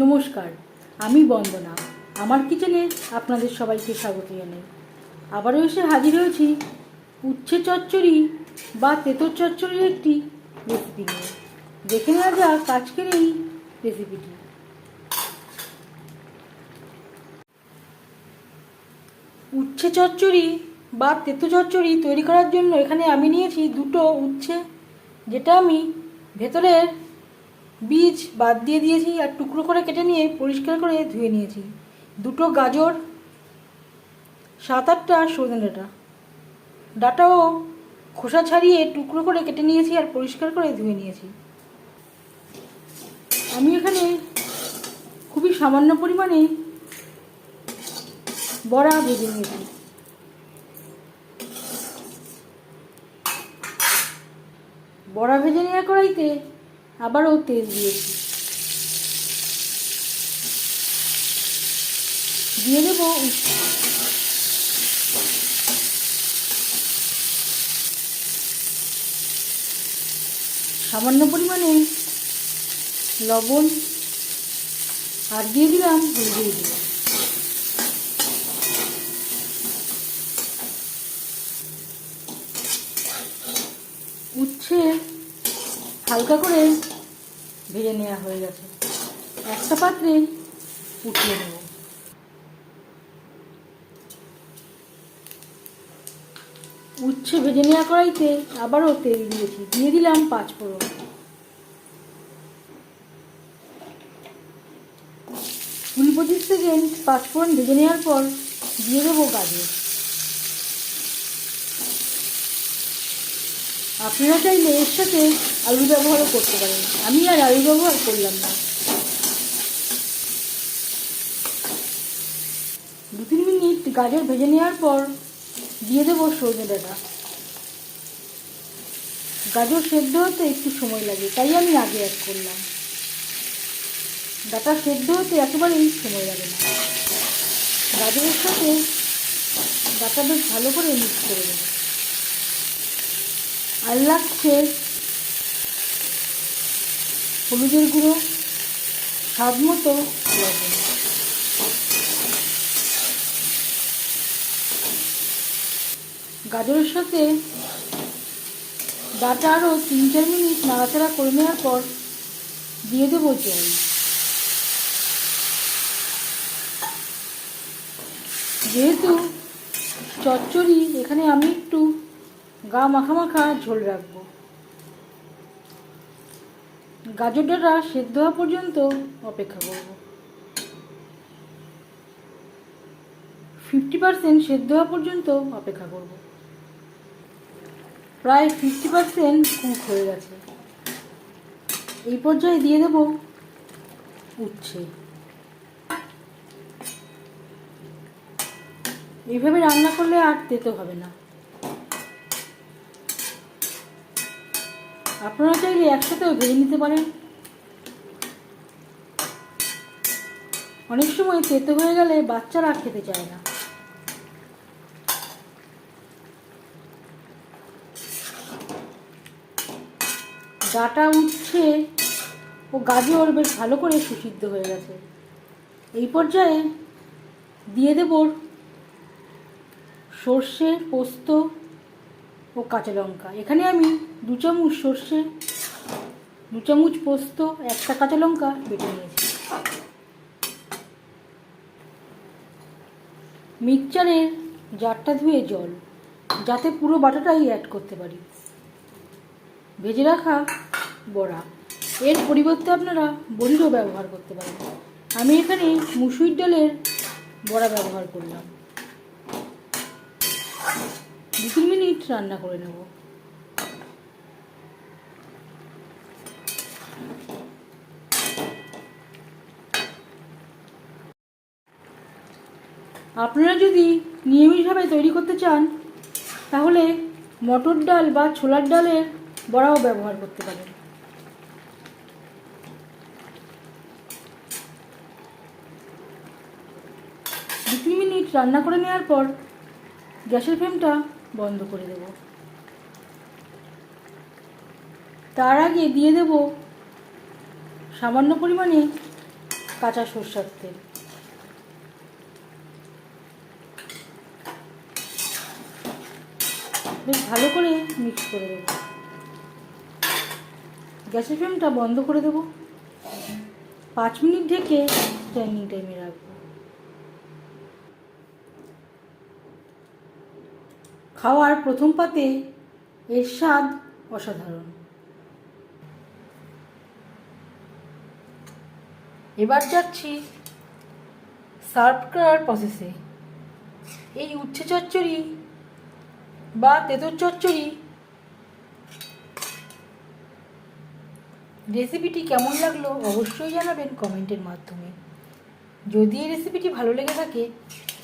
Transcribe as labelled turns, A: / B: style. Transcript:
A: নমস্কার, আমি বন্দনা। আমার কিচেনে আপনাদের সবাইকে স্বাগত জানাই। আবারও এসে হাজির হয়েছি উচ্ছে চচ্চড়ি বা তেঁতর চচ্চড়ির একটি রেসিপি নিয়ে। দেখে নেওয়া যাক আজকের এই রেসিপিটি উচ্ছে চচ্চড়ি বা তেঁতো চচ্চড়ি তৈরি করার জন্য এখানে আমি নিয়েছি দুটো উচ্ছে, যেটা আমি ভেতরের বীজ বাদ দিয়ে দিয়েছি আর টুকরো করে কেটে নিয়ে পরিষ্কার করে ধুয়ে নিয়েছি। দুটো গাজর, সাত আটটা সজনে ডাঁটা। ডাটাও খোসা ছাড়িয়ে টুকরো করে কেটে নিয়েছি আর পরিষ্কার করে ধুয়ে নিয়েছি। আমি এখানে খুবই সামান্য পরিমাণে বড়া ভেজে নিয়েছি। বড়া ভেজে নেওয়া কড়াইতে আবারও তেল দিয়েছি দিয়ে দেব সামান্য পরিমাণে লবণ আর দিয়ে দিলাম হলদি দিয়ে। উচ্ছে হালকা করে ভেজে নেওয়া হয়ে গেছে। একটা পাত্রে উঠিয়ে নেব। উচ্ছে ভেজে নেওয়া কড়াইতে আবারও তেল দিয়েছি। দিয়ে দিলাম পাঁচ ফোড়ন। কুড়ি পঁচিশ সেকেন্ড পাঁচ ফোড়ন ভেজে নেওয়ার পর দিয়ে দেবো গাজর। আপনারা চাইলে এর সাথে আলু ব্যবহারও করতে পারেন। আমি আর আলু ব্যবহার করলাম না। দু তিন মিনিট গাজর ভেজে নেওয়ার পর দিয়ে দেবো সজনে ডাঁটা। গাজর সেদ্ধ হতে একটু সময় লাগে, তাই আমি আগে অ্যাড করলাম। ডাটা সেদ্ধ হতে একেবারেই সময় লাগে না। গাজরের সাথে ডাটা বেশ ভালো করে মিক্স করে দেবো আর লাগছে হলুদের গুঁড়ো, স্বাদ মতো গাজরের সাথে ডাটা আরও তিন চার মিনিট নাড়াচাড়া করে নেওয়ার পর দিয়ে দেবো জল। যেহেতু চচ্চড়ি, এখানে আমি একটু গা মাখা মাখা ঝোল রাখব। গাজর ডাঁটা সেদ্ধ হওয়া পর্যন্ত অপেক্ষা করব। ফিফটি পার্সেন্ট সেদ্ধ হওয়া পর্যন্ত অপেক্ষা করব। প্রায় ফিফটি পার্সেন্ট কুক হয়ে গেছে। এই পর্যায়ে দিয়ে দেব উচ্ছে। এইভাবে রান্না করলে আর তেতো হবে না। আপনারা চাইলে একসাথেও ভেজে নিতে পারেন। অনেক সময় তেতো হয়ে গেলে বাচ্চারা খেতে চায় না। ডাটা উঠছে ও গাজর বেশ ভালো করে সুসিদ্ধ হয়ে গেছে। এই পর্যায়ে দিয়ে দেব সর্ষে, পোস্ত ও কাঁচা লঙ্কা। এখানে আমি দু চামচ সর্ষে, দু চামচ পোস্ত, একটা কাঁচা লঙ্কা বেটে নিয়েছি। মিক্সচারের জারটা ধুয়ে জল, যাতে পুরো বাটাটাই অ্যাড করতে পারি। ভেজে রাখা বড়া। এর পরিবর্তে আপনারা বড়িরও ব্যবহার করতে পারেন। আমি এখানে মুসুর ডালের বড়া ব্যবহার করলাম। দু তিন মিনিট রান্না করে নেব। আপনারা যদি নিয়মিতভাবে তৈরি করতে চান, তাহলে মটর ডাল বা ছোলার ডালের বড়াও ব্যবহার করতে পারেন। দু তিন মিনিট রান্না করে নেওয়ার পর গ্যাসের ফ্লেমটা বন্ধ করে দেব। তার আগে দিয়ে দেব সামান্য পরিমাণে কাঁচা সর্ষার তেল। বেশ ভালো করে মিক্স করে দেবো। গ্যাসের ফ্লেমটা বন্ধ করে দেবো। পাঁচ মিনিট ঢেকে স্ট্যান্ডিং টাইমে রাখব। খাওয়ার প্রথম পাতে এর স্বাদ অসাধারণ। এবার যাচ্ছি সার্ভ করার প্রসেসে এই উচ্ছে চচ্চড়ি বা তেঁতুর চচ্চড়ি রেসিপিটি কেমন লাগল অবশ্যই জানাবেন কমেন্টের মাধ্যমে। যদি এই রেসিপিটি ভালো লেগে থাকে